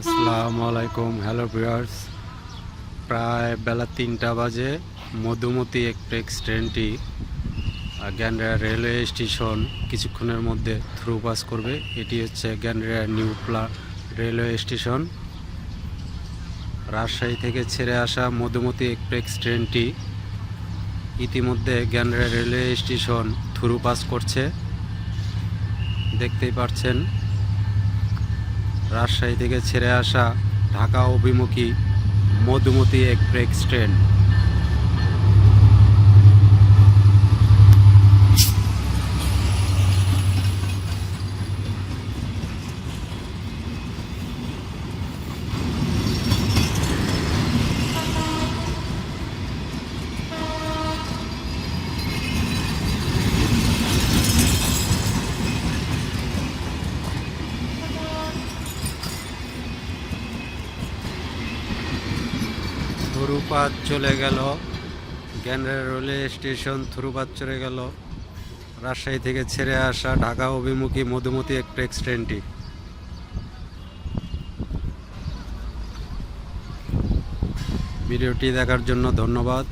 আসসালামু আলাইকুম, hello viewers. প্রায় বেলা তিনটা বাজে, মধুমতি এক্সপ্রেস ট্রেনটি গ্যান্ডারা রেলওয়ে স্টেশন কিছুক্ষণের মধ্যে থ্রু পাস করবে। এটি হচ্ছে গ্যান্ডারা নিউ প্লা রেলওয়ে স্টেশন। রাজশাহী থেকে ছেড়ে আসা মধুমতি এক্সপ্রেস ট্রেনটি ইতিমধ্যে Gandara railway station through pass করছে। দেখতেই পাচ্ছেন রাজশাহী থেকে ছেড়ে আসা ঢাকা অভিমুখী মধুমতি এক্সপ্রেস ট্রেন। থুরুপাত চলে গেল। গ্যান্ডার রেলওয়ে স্টেশন থুরুপাত চলে গেল। রাজশাহী থেকে ছেড়ে আসা ঢাকা অভিমুখী মধুমতি এক্সপ্রেস ট্রেনটি। ভিডিওটি দেখার জন্য ধন্যবাদ।